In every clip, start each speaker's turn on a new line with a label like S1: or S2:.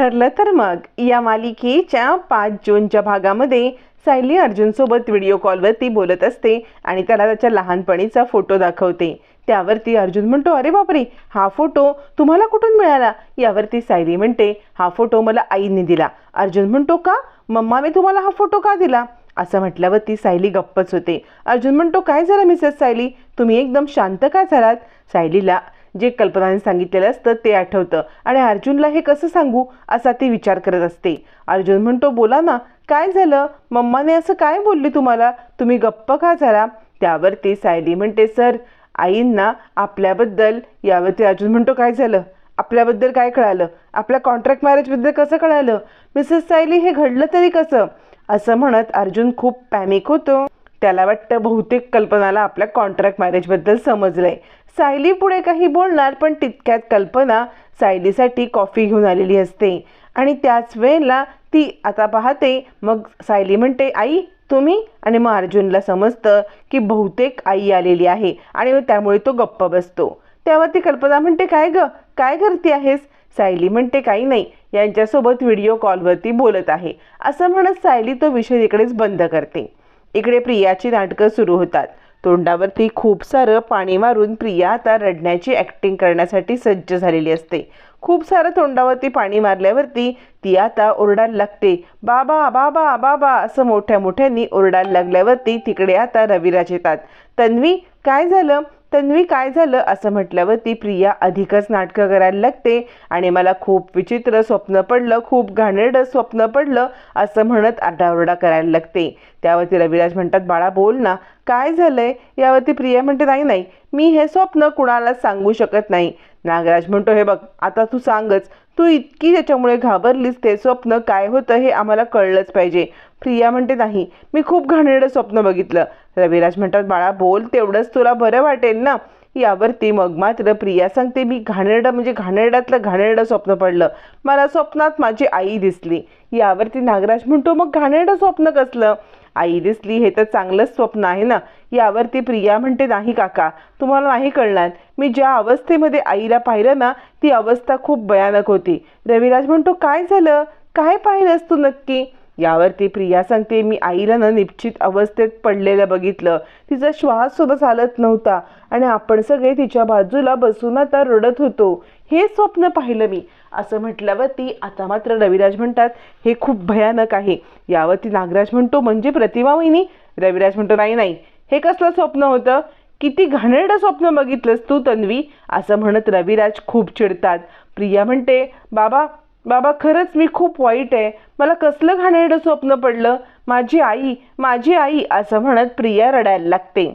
S1: ठरलं तर मग. या मालिकेच्या पाच जूनच्या भागामध्ये सायली अर्जुनसोबत व्हिडिओ कॉलवरती बोलत असते आणि त्याला त्याच्या लहानपणीचा फोटो दाखवते. त्यावरती अर्जुन म्हणतो अरे बापरे हा फोटो तुम्हाला कुठून मिळाला? यावरती सायली म्हणते हा फोटो मला आईने दिला. अर्जुन म्हणतो का? मम्माने तुम्हाला हा फोटो का दिला? असं म्हटल्यावर ती सायली गप्पच होते. अर्जुन म्हणतो काय झालं मिसेस सायली? तुम्ही एकदम शांत का झालात? सायलीला जे कल्पनाने सांगितलेलं असतं ते आठवतं. आणि अर्जुनला हे कसं सांगू असा ती विचार करत असते. अर्जुन म्हणतो बोला ना काय झालं? मम्माने असं काय बोलली तुम्हाला? तुम्ही गप्प का झाला? त्यावरती सायली म्हणते सर आईंना आपल्याबद्दल यावरती अर्जुन म्हणतो काय झालं? आपल्याबद्दल काय कळालं? आपल्या कॉन्ट्रॅक्ट मॅरेजबद्दल कसं कळालं? मिसेस सायली हे घडलं तरी कसं? असं म्हणत अर्जुन खूप पॅनिक होतो. त्याला वाटतं बहुतेक कल्पनाला आपल्या कॉन्ट्रॅक्ट मॅरेजबद्दल समजलंय. सायली पुढे काही बोलणार पण तितक्यात कल्पना सायलीसाठी कॉफी घेऊन आलेली असते. आणि त्याच वेळेला ती आता पाहते मग सायली म्हणते आई तुम्ही? आणि मग अर्जुनला समजतं की बहुतेक आई आलेली आहे आणि मग त्यामुळे तो गप्प बसतो. त्यावरती कल्पना म्हणते काय ग? काय करते आहेस? सायली म्हणते काही नाही यांच्यासोबत व्हिडिओ कॉलवरती बोलत आहे. असं म्हणत सायली तो विषय इकडेच बंद करते. इकडे प्रियाची नाटकं सुरू होतात. तोंडावरती खूप सारं पाणी मारून प्रिया आता रडण्याची ॲक्टिंग करण्यासाठी सज्ज झालेली असते. खूप सारं तोंडावरती पाणी मारल्यावरती ती आता ओरडायला लागते. बाबा बाबा बाबा असं मोठ्या मोठ्यांनी ओरडायला लागल्यावरती तिकडे आता रविराज येतात. तन्वी काय झालं? तन्वी काय झालं असं म्हटल्यावरती प्रिया अधिकच नाटकं करायला लागते. आणि मला खूप विचित्र स्वप्न पडलं खूप घाणेरडं स्वप्न पडलं असं म्हणत आरडाओरडा करायला लागते. त्यावरती रविराज म्हणतात बाळा बोल ना काय झालंय? यावरती प्रिया म्हणते नाही नाही मी हे स्वप्न कुणाला सांगू शकत नाही. नागराज म्हणतो हे बघ आता तू सांगच तू इतकी त्याच्यामुळे घाबरलीस ते स्वप्न काय होतं हे आम्हाला कळलंच पाहिजे. प्रिया म्हणते नाही मी खूप घाणेरडं स्वप्न बघितलं. रविराज म्हणतात बाळा बोल तेवढंच तुला बरं वाटेल ना? यावरती मग मात्र प्रिया सांगते मी घाणेरडं म्हणजे घाणेरड्यातलं घाणेरडं स्वप्न पडलं. मला स्वप्नात माझी आई दिसली. यावरती नागराज म्हणतो मग घाणेरडं स्वप्न कसलं? आई दिसली हे तर चांगलंच स्वप्न आहे ना? यावरती प्रिया म्हणते नाही काका तुम्हाला नाही कळणार. मी ज्या अवस्थेमध्ये आईला पाहिलं ना ती अवस्था खूप भयानक होती. रविराज म्हणतो काय झालं? काय पाहिलंस तू नक्की? यावरती प्रिया सांगते मी आईला ना निश्चित अवस्थेत पडलेलं बघितलं. तिचा श्वास सुद्धा चालत नव्हता आणि आपण सगळे तिच्या बाजूला बसून आता रडत होतो. हे स्वप्न पाहिलं मी. असं म्हटल्यावरती आता मात्र रविराज म्हणतात हे खूप भयानक आहे. यावरती नागराज म्हणतो म्हणजे प्रतिमा वहिनी? रविराज म्हणतो नाही नाही. हे कसलं स्वप्न होतं? किती घाणेरडं स्वप्न बघितलंस तू तन्वी? असं म्हणत रविराज खूप चिडतात. प्रिया म्हणते बाबा बाबा खरंच मी खूप वाईट आहे. मला कसलं घाणेरडं स्वप्न पडलं? माझी आई माझी आई असं म्हणत प्रिया रडायला लागते.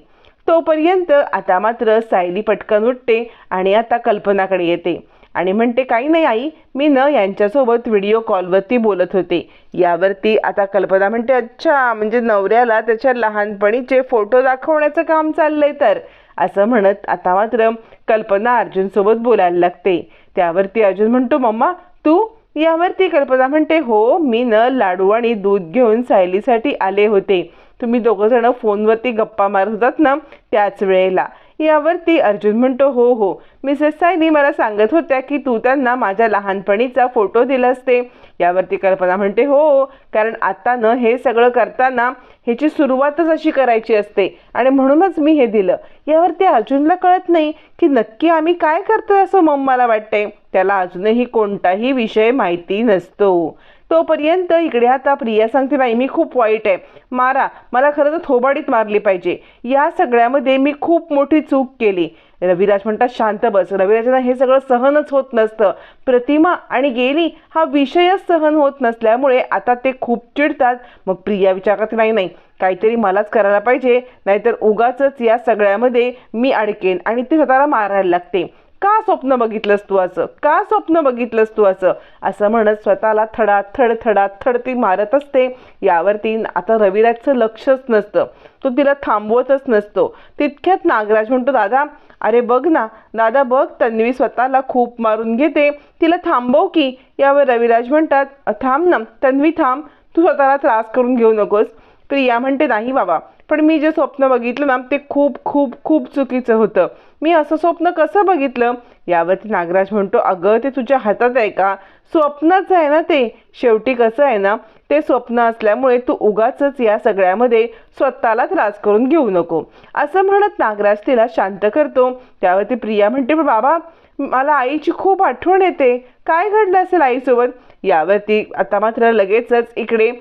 S1: तोपर्यंत आता मात्र सायली पटकन उठते आणि आता कल्पनाकडे येते. आणि म्हणते काही नाही आई मी न यांच्यासोबत व्हिडिओ कॉलवरती बोलत होते. यावरती आता कल्पना म्हणते अच्छा म्हणजे नवऱ्याला त्याच्या लहानपणीचे फोटो दाखवण्याचं काम चाललंय तर. असं म्हणत आता मात्र कल्पना अर्जुनसोबत बोलायला लागते. त्यावरती अर्जुन म्हणतो मम्मा तू यावर ती कल्पना म्हणते हो मी न लाडू आणि दूध घेऊन सायलीसाठी आले होते. तुम्ही दोघं जण फोनवरती गप्पा मारत होतात ना त्याच वेळेला. यावरती अर्जुन म्हणतो हो हो. मिसेस सायनी मला सांगत होत्या की तू त्यांना माझ्या लहानपणीचा फोटो दिला असते. यावरती कल्पना म्हणते हो, हो कारण आता न हे सगळं करताना ह्याची सुरुवातच अशी करायची असते आणि म्हणूनच मी हे दिलं. यावरती अर्जुनला कळत नाही की नक्की आम्ही काय करतोय असं मम्माला वाटतंय. त्याला अजूनही कोणताही विषय माहिती नसतो. तोपर्यंत इकडे आता प्रिया सांगते नाही मी खूप वाईट आहे. मारा मला खरं तर थोबाडीत मारली पाहिजे. या सगळ्यामध्ये मी खूप मोठी चूक केली. रविराज म्हणतात शांत बस. रविराजांना हे सगळं सहनच होत नसतं. प्रतिमा आणि गेली हा विषयच सहन होत नसल्यामुळे आता ते खूप चिडतात. मग प्रिया विचारतात नाही नाही काहीतरी मलाच करायला पाहिजे. नाहीतर उगाच या सगळ्यामध्ये मी अडकेन आणि ते स्वतःला मारायला लागते. का स्वप्न बघितलंस तू असं? का स्वप्न बघितलंस तू असं? असं म्हणत स्वतःला थडा थड थडा थड ती मारत असते. यावरती आता रविराजचं लक्षच नसतं. तो तिला थांबवतच नसतो. तितक्यात नागराज म्हणतो दादा अरे बघ ना. दादा बघ तन्वी स्वतःला खूप मारून घेते. तिला थांबव की. यावर रविराज म्हणतात थांब ना. तन्वी थांब. तू स्वतःला त्रास करून घेऊ नकोस. प्रिया म्हणते नाही बाबा पण मी जे स्वप्न बघितलं ना ते खूप खूप खूप चुकीचं होतं. मी असं स्वप्न कसं बघितलं? यावरती नागराज म्हणतो अगं ते तुझ्या हातात आहे का? स्वप्नच आहे ना ते. शेवटी कसं आहे ना ते स्वप्न असल्यामुळे तू उगाच या सगळ्यामध्ये स्वतःला त्रास करून घेऊ नको. असं म्हणत नागराज तिला शांत करतो. त्यावरती प्रिया म्हणते "पण बाबा मला आईची खूप आठवण येते. काय घडलं असेल आईसोबत? यावरती आता मात्र लगेचच इकडे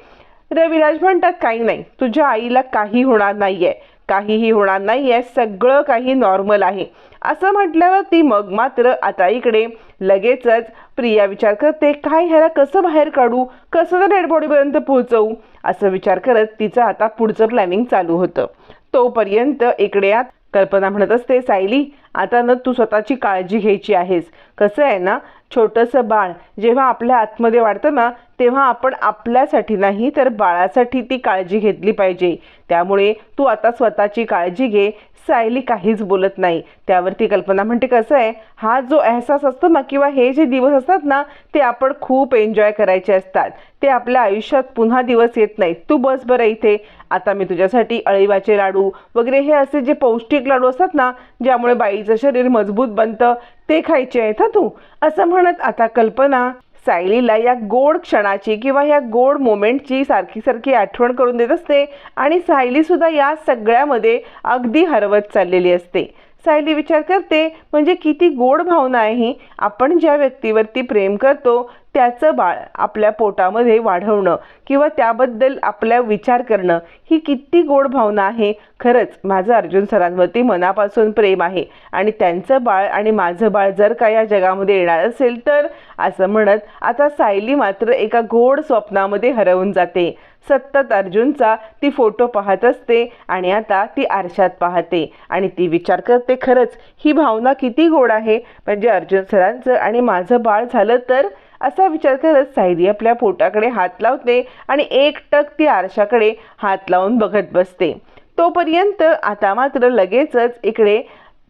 S1: रविराज म्हणतात काही नाही. तुझ्या आईला काही होणार नाहीये. काहीही होणार नाहीये. सगळं काही नॉर्मल आहे. असं म्हटल्यावर ती मग मात्र आता इकडे. लगेचच प्रिया विचार करते काय ह्याला कसं बाहेर काढू? कसं तर डेड बॉडीपर्यंत पोहोचवू? असं विचार करत तिचं आता पुढचं प्लॅनिंग चालू होतं. तोपर्यंत इकडे आत कल्पना म्हणत असते सायली आता न तू स्वतःची काळजी घ्यायची आहेस. कसं आहे ना छोटंसं बाळ जेव्हा आपल्या आतमध्ये वाढतं ना तेव्हा आपण आपल्यासाठी नाही तर बाळासाठी ती काळजी घेतली पाहिजे. त्यामुळे तू आता स्वतःची काळजी घे. सायली काहीच बोलत नाही. त्यावरती कल्पना म्हणते कसं आहे हा जो अहसास असतो ना किंवा हे जे दिवस असतात ना ते आपण खूप एन्जॉय करायचे असतात. ते आपल्या आयुष्यात पुन्हा दिवस येत नाहीत. तू बस बरं इथे. आता मी तुझ्यासाठी अळीवाचे लाडू वगैरे हे असे जे पौष्टिक लाडू असतात ना ज्यामुळे बाईचं शरीर मजबूत बनतं ते खायचे आहेत हा तू. असं म्हणत आता कल्पना सायलीला या गोड क्षणाची किंवा या गोड मोमेंटची सारखी सारखी आठवण करून देत असते आणि सायलीसुद्धा या सगळ्यामध्ये अगदी हरवत चाललेली असते. सायली विचार करते म्हणजे किती गोड भावना आहे ही. आपण ज्या व्यक्तीवरती प्रेम करतो त्याचं बाळ आपल्या पोटामध्ये वाढवणं किंवा त्याबद्दल आपल्या विचार करणं ही किती गोड भावना आहे खरंच माझं अर्जुन सरांवरती मनापासून प्रेम आहे. आणि त्यांचं बाळ आणि माझं बाळ जर का या जगामध्ये येणार असेल तर असं म्हणत आता सायली मात्र एका गोड स्वप्नामध्ये हरवून जाते. सतत अर्जुनचा ती फोटो पाहत असते आणि आता ती आरशात पाहते. आणि ती विचार करते खरंच ही भावना किती गोड आहे. म्हणजे अर्जुन सरांचं आणि माझं बाळ झालं तर असा विचार करत सायरी आपल्या पोटाकडे हात लावते आणि एकटक ती आरशाकडे हात लावून बघत बसते. तोपर्यंत आता मात्र लगेचच इकडे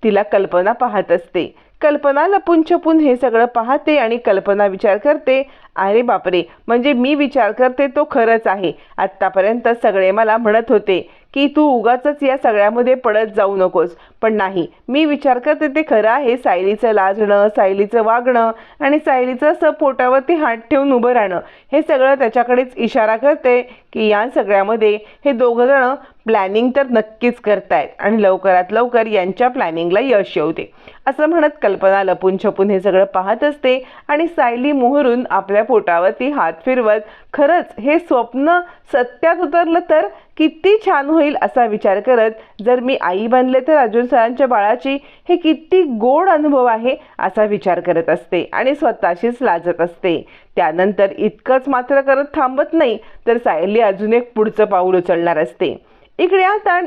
S1: तिला कल्पना पाहत असते. कल्पना लपून छपून हे सगळं पाहते आणि कल्पना विचार करते अरे बापरे! म्हणजे मी विचार करते तो खरंच आहे. आत्तापर्यंत सगळे मला म्हणत होते की तू उगाच या सगळ्यामध्ये पडत जाऊ नकोस. पण नाही मी विचार करते ते खरं आहे सायलीचं लाजणं सायलीचं वागणं आणि सायलीचं असं पोटावरती हात ठेवून उभं राहणं. हे सगळं त्याच्याकडेच इशारा करते की या सगळ्यामध्ये हे दोघं जण प्लॅनिंग तर नक्कीच करतायत आणि लवकरात लवकर यांच्या प्लॅनिंगला यश येऊ दे. असं म्हणत कल्पना लपून छपून हे सगळं पाहत असते आणि सायली मोहरून आपल्या पोटावरती हात फिरवत खरंच हे स्वप्न सत्यात उतरलं तर किती छान होईल असा विचार करत जर मी आई बनले तर अर्जुन सरांच्या बाळाची हे किती गोड अनुभव आहे असा विचार करत असते आणि स्वतःशीच लाजत असते. त्यानंतर इतकंच मात्र करत थांबत नाही तर सायली अजून एक पुढचं पाऊल उचलणार असते. इकडे आता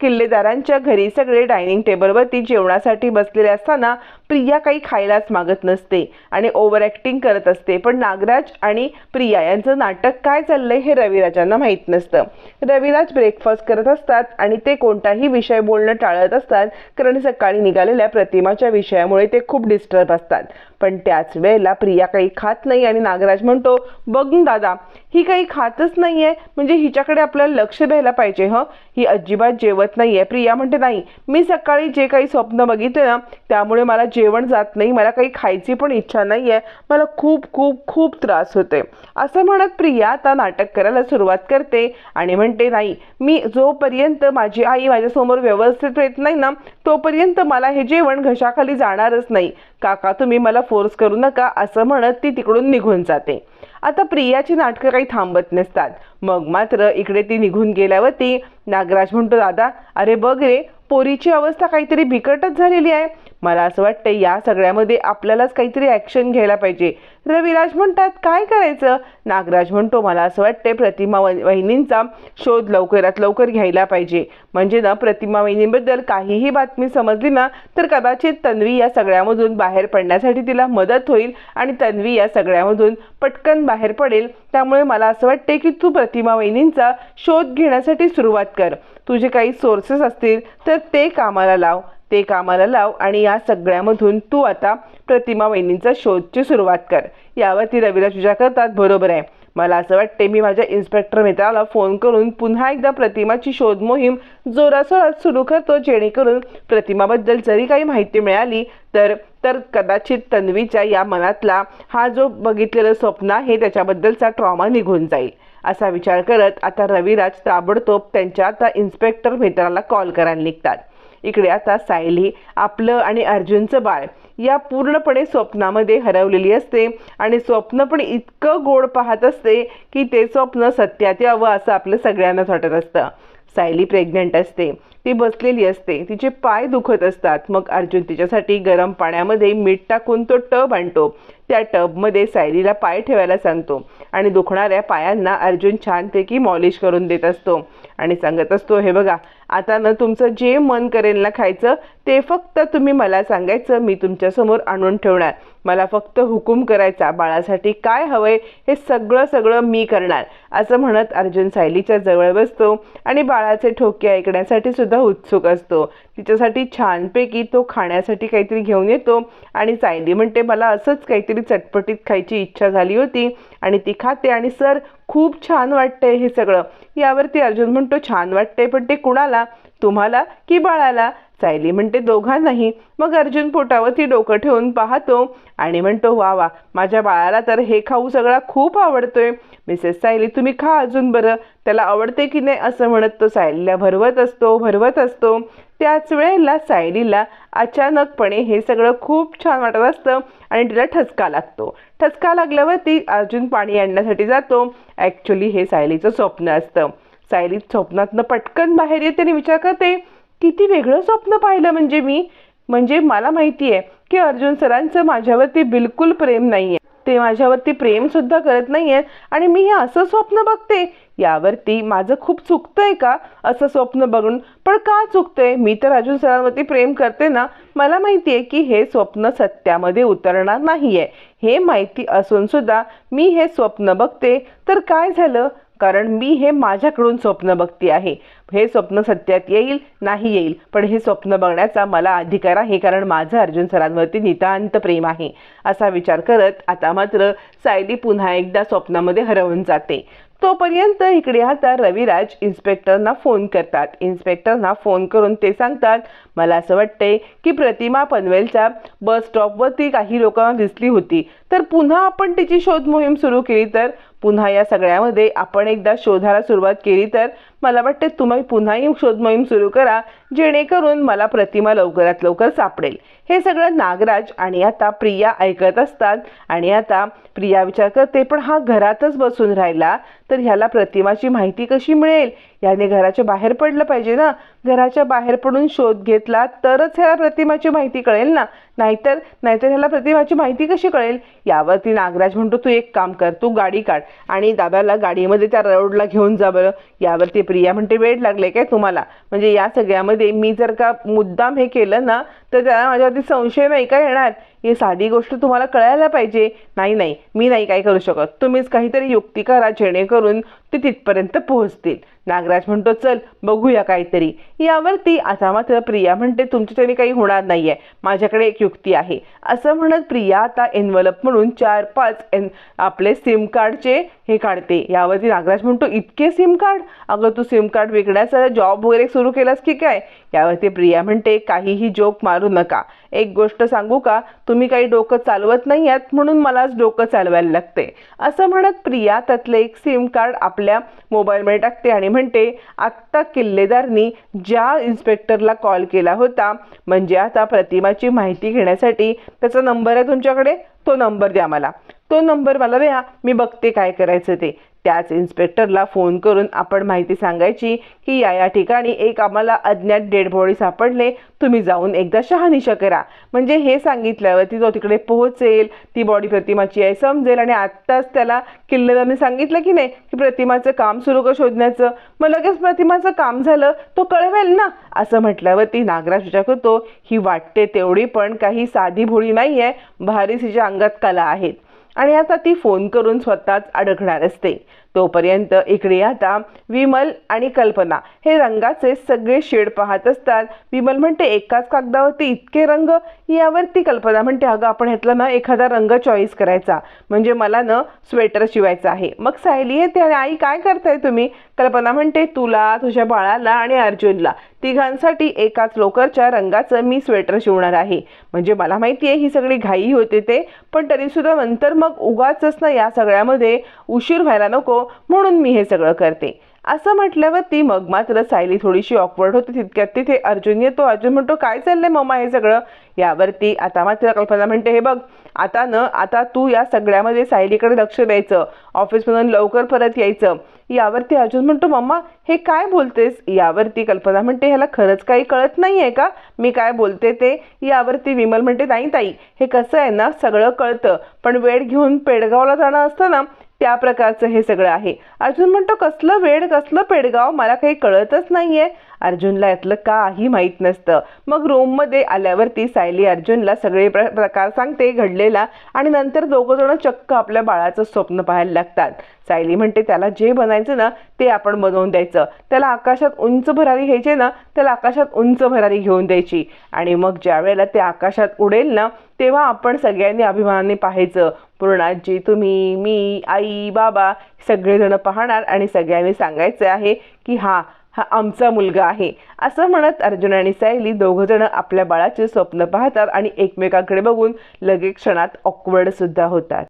S1: किल्लेदारांच्या घरी सगळे डायनिंग टेबलवरती जेवणासाठी बसलेले असताना प्रिया काही खायलाच मागत नसते आणि ओव्हर ॲक्टिंग करत असते. पण नागराज आणि प्रिया यांचं नाटक काय चाललंय हे रविराजांना माहीत नसतं. रविराज ब्रेकफास्ट करत असतात आणि ते कोणताही विषय बोलणं टाळत असतात. कारण सकाळी निघालेल्या प्रतिमाच्या विषयामुळे ते खूप डिस्टर्ब असतात. पण त्याच वेळेला प्रिया काही खात नाही आणि नागराज म्हणतो बघ दादा ही काही खातच नाहीये. म्हणजे हिच्याकडे आपल्याला लक्ष द्यायला पाहिजे हं? ही अजिबात जेवत नाहीये. प्रिया म्हणते नाही मी सकाळी जे काही स्वप्न बघितलं ना त्यामुळे मला जेवण जात नाही मला काही खायची पण इच्छा नाही आहे मला खूप खूप खूप त्रास होते असं म्हणत प्रिया आता नाटक करायला सुरुवात करते आणि म्हणते नाही मी जोपर्यंत माझी आई माझ्यासमोर व्यवस्थित येत नाही ना तोपर्यंत मला हे जेवण घशाखाली जाणारच नाही. काका तुम्ही मला फोर्स करू नका असं म्हणत ती तिकडून निघून जाते. आता प्रियाची नाटकं काही थांबत नसतात. मग मात्र इकडे ती निघून गेल्यावरती नागराज म्हणतो दादा अरे बघ रे पोरीची अवस्था काहीतरी बिकटच झालेली आहे. मला असं वाटतं या सगळ्यामध्ये आपल्यालाच काहीतरी ॲक्शन घ्यायला पाहिजे. रविराज म्हणतात काय करायचं? नागराज म्हणतो मला असं वाटते प्रतिमा वहिनींचा शोध लवकरात लवकर घ्यायला पाहिजे. म्हणजे ना प्रतिमा वहिनींबद्दल काहीही बातमी समजली ना तर कदाचित तन्वी या सगळ्यामधून बाहेर पडण्यासाठी तिला मदत होईल आणि तन्वी या सगळ्यामधून पटकन बाहेर पडेल. त्यामुळे मला असं वाटते की तू प्रतिमा वहिनींचा शोध घेण्यासाठी सुरुवात कर. तुझे काही सोर्सेस असतील तर ते कामाला लाव. ते कामाला लाव आणि या सगळ्यामधून तू आता प्रतिमा वहिनींचा शोधची सुरुवात कर. यावरती रविराज विचार करतात बरोबर आहे. मला असं वाटते मी माझ्या इन्स्पेक्टर मित्राला फोन करून पुन्हा एकदा प्रतिमाची शोध मोहीम जोरासोरात सुरू करतो जेणेकरून प्रतिमाबद्दल जरी काही माहिती मिळाली तर तर कदाचित तन्वीच्या या मनातला हा जो बघितलेलं स्वप्न आहे त्याच्याबद्दलचा ट्रॉमा निघून जाईल. असा विचार करत आता रविराज ताबडतोब त्यांच्या आता इन्स्पेक्टर मित्राला कॉल करायला निघतात. इकडे आता सायली आपलं आणि अर्जुनचं बाळ या पूर्णपणे स्वप्नामध्ये हरवलेली असते आणि स्वप्न पण इतकं गोड पाहत असते की ते स्वप्न सत्यात यावं असं आपलं सगळ्यांनाच वाटत असतं. सायली प्रेग्नंट असते ती बसलेली असते तिचे पाय दुखत असतात. मग अर्जुन तिच्यासाठी गरम पाण्यामध्ये मीठ टाकून तो टब आणतो. त्या टबमध्ये सायलीला पाय ठेवायला सांगतो आणि दुखणाऱ्या पायांना अर्जुन छानपैकी मॉलिश करून देत असतो आणि सांगत असतो हे बघा आता ना तुमचं जे मन करेल ना खायचं ते फक्त तुम्ही मला सांगायचं मी तुमच्यासमोर आणून ठेवणार. मला फक्त हुकूम करायचा बाळासाठी काय हवंय हे सगळं सगळं मी करणार असं म्हणत अर्जुन सायलीच्या जवळ बसतो आणि बाळाचे ठोके ऐकण्यासाठी सुद्धा उत्सुक असतो. तिच्यासाठी छानपैकी तो खाण्यासाठी काहीतरी घेऊन येतो आणि सायली म्हणते मला असंच काहीतरी चटपटीत खायची इच्छा झाली होती आणि ती खाते आणि सर खूप छान वाटतंय हे सगळं. यावरती अर्जुन म्हणतो छान वाटतंय पण ते कुणाला तुम्हाला की बाळाला? सायली म्हणते दोघांनाही. मग अर्जुन पोटावरती डोकं ठेवून पाहतो आणि म्हणतो वा वा माझ्या बाळाला तर हे खाऊ सगळा खूप आवडतोय. मिसेस सायली तुम्ही खा अजून बरं. त्याला आवडते की नाही असं म्हणत तो सायलीला भरवत असतो भरवत असतो. त्याच वेळेला सायलीला अचानकपणे हे सगळं खूप छान वाटत असतं आणि तिला ठसका लागतो. ठसका लागल्यावर ती अर्जुन पाणी आणण्यासाठी जातो. ॲक्च्युली हे सायलीचं स्वप्न असतं. सायली स्वप्नातनं पटकन बाहेर येते आणि विचार करते किती वेगळं स्वप्न पाहिलं म्हणजे मी? म्हणजे मला माहिती आहे की अर्जुन सरांचं माझ्यावरती बिलकुल प्रेम नाही आहे ते माझ्यावरती प्रेम सुद्धा करत नाही आहेत आणि मी हे असं स्वप्न बघते? यावरती माझं खूप चुकतंय का? असं स्वप्न बघून. पण का चुकतंय? मी तर अर्जुन सरांवरती प्रेम करते ना. मला माहिती आहे की हे स्वप्न सत्यामध्ये उतरणार नाही आहे हे माहिती असून सुद्धा मी हे स्वप्न बघते. तर काय झालं? कारण मी हे माझ्याकडून स्वप्न बघते आहे. हे स्वप्न सत्यात येईल नाही येईल. पण हे स्वप्न बघण्याचा मला अधिकार आहे कारण माझं अर्जुन सरांवरती नितांत प्रेम आहे. असा विचार करत आता मात्र सायली पुन्हा एकदा स्वप्नामध्ये हरवून जाते. तोपर्यंत इकडे आता रविराज इन्स्पेक्टरना फोन करतात. इन्स्पेक्टरना फोन करून ते सांगतात मला असं वाटतंय की प्रतिमा पनवेलच्या बस स्टॉपवरती काही लोकांना दिसली होती. तर पुन्हा आपण तिची शोध मोहीम सुरू केली तर पुन्हा या सगळ्यामध्ये आपण एकदा शोधायला सुरुवात केली तर मला वाटते तुम्ही पुन्हाही शोध मोहीम सुरू करा जेणेकरून मला प्रतिमा लवकरात लवकर सापडेल. हे सगळं नागराज आणि आता प्रिया ऐकत असतात आणि आता प्रिया विचार करते पण हा घरातच बसून राहिला तर ह्याला प्रतिमाची माहिती कशी मिळेल? याने घराच्या बाहेर पडलं पाहिजे ना. घराच्या बाहेर पडून शोध घेतला तरच ह्याला प्रतिमाची माहिती कळेल ना. नाहीतर नाहीतर ह्याला प्रतिभाची माहिती कशी कळेल? यावरती नागराज म्हणतो तू एक काम कर तू गाडी काढ आणि दादाला गाडीमध्ये त्या रोडला घेऊन जा बरं. यावरती प्रिया म्हणते वेळ लागले काय तुम्हाला? म्हणजे या सगळ्यामध्ये मी जर का मुद्दाम हे केलं ना तर त्याला माझ्यावरती संशय नाही का येणार? ही साधी गोष्ट तुम्हाला कळायला पाहिजे. नाही नाही मी नाही काय करू शकत. तुम्हीच काहीतरी युक्ती करा जेणेकरून ते तिथपर्यंत पोहोचतील. नागराज म्हणतो चल बघूया काहीतरी. यावरती आता मात्र प्रिया म्हणते तुमच्याच्याने काही होणार नाही आहे माझ्याकडे एक युक्ती आहे. असं म्हणत प्रिया आता एनवलप म्हणून चार पाच एन आपले सिम कार्डचे हे काढते. यावरती नागराज म्हणतो इतके सिम कार्ड अगं तू सिम कार्ड विकण्याचा जॉब वगैरे सुरू केलास की काय? यावरती प्रिया म्हणते काहीही जोक मारू नका. एक गोष्ट सांगू का? तू तुम्ही काही डोकं चालवत नाही आहात म्हणून मलाच डोकं चालवायला लागते. असं म्हणत प्रिया त्यातलं एक सिम कार्ड आपल्या मोबाईलमध्ये टाकते आणि म्हणते आत्ता किल्लेदारनी ज्या इन्स्पेक्टरला कॉल केला होता म्हणजे आता प्रतिमाची माहिती घेण्यासाठी त्याचा नंबर आहे तुमच्याकडे? तो नंबर द्या मला. तो नंबर मला द्या. मी बघते काय करायचं ते. त्याच इन्स्पेक्टरला फोन करून आपण माहिती सांगायची की या या ठिकाणी एक आम्हाला अज्ञात डेड बॉडी सापडले. तुम्ही जाऊन एकदा शहानिशा करा. म्हणजे हे सांगितल्यावरती जो तिकडे पोहोचेल ती बॉडी प्रतिमाची आहे समजेल आणि आत्ताच त्याला किल्लेदारने सांगितलं की नाही की प्रतिमाचं काम सुरू कर शोधण्याचं. मग लगेच प्रतिमाचं काम झालं तो कळवेल ना. असं म्हटल्यावरती नागराज विचार करतो ही वाटते तेवढी पण काही साधी भोळी नाही आहे भारीस हिच्या अंगात कला आहेत. आणि आता ती फोन करून स्वतःच अडकणार असते. तोपर्यंत इकडे आता विमल आणि कल्पना हे रंगाचे सगळे शेड पाहत असतात. विमल म्हणते एकाच कागदावरती इतके रंग? यावरती कल्पना म्हणते अगं आपण ह्यातला ना एखादा रंग चॉईस करायचा. म्हणजे मला ना स्वेटर शिवायचं आहे. मग सायली येते आणि आई काय करताय तुम्ही? कल्पना म्हणते तुला तुझ्या बाळाला आणि अर्जुनला. तिघांसाठी एकाच लोकरच्या रंगाचं मी स्वेटर शिवणार आहे. म्हणजे मला माहिती आहे ही सगळी घाई होते ते पण तरीसुद्धा नंतर मग उगाचच ना या सगळ्यामध्ये उशीर व्हायला नको म्हणून मी हे सगळं करते. असं म्हटल्यावर ती मग मात्र सायली थोडीशी ऑकवर्ड होती तितक्यात. तिथे अर्जुन येतो अर्जुन म्हणतो काय चाललंय मम्मा हे सगळं? यावरती आता मात्र कल्पना म्हणते हे बघ आता न आता तू या सगळ्यामध्ये सायलीकडे लक्ष द्यायचं ऑफिसमधून लवकर परत यायचं. यावरती अर्जुन म्हणतो मम्मा हे काय बोलतेस? यावरती कल्पना म्हणते ह्याला खरंच काही कळत नाही आहे का? मी काय बोलते ते? यावरती विमल म्हणते नाही ताई हे कसं आहे ना सगळं कळतं पण वेळ घेऊन पेडगावला जाणं असतं ना त्या प्रकारचं हे सगळं आहे. अर्जुन म्हणतो कसलं वेड कसलं पेडगाव? मला काही कळतच नाहीये. अर्जुनला यातलं काही माहीत नसतं. मग रूममध्ये आल्यावरती सायली अर्जुनला सगळे प्र प्रकार सांगते घडलेला आणि नंतर दोघं जण चक्क आपल्या बाळाचं स्वप्न पाहायला लागतात. सायली म्हणते त्याला जे बनायचं ना ते आपण बनवून द्यायचं. त्याला आकाशात उंच भरारी घ्यायचे ना त्याला आकाशात उंच भरारी घेऊन द्यायची. आणि मग ज्या वेळेला ते आकाशात उडेल ना तेव्हा आपण सगळ्यांनी अभिमानाने पाहायचं. पूर्णाजी तुम्ही मी आई बाबा सगळेजण पाहणार आणि सगळ्यांनी सांगायचं आहे की हा हा आमचा मुलगा आहे. असं म्हणत अर्जुन आणि सायली दोघंजणं आपल्या बाळाचे स्वप्न पाहतात आणि एकमेकांकडे बघून लगेच क्षणात ऑकवर्ड सुद्धा होतात.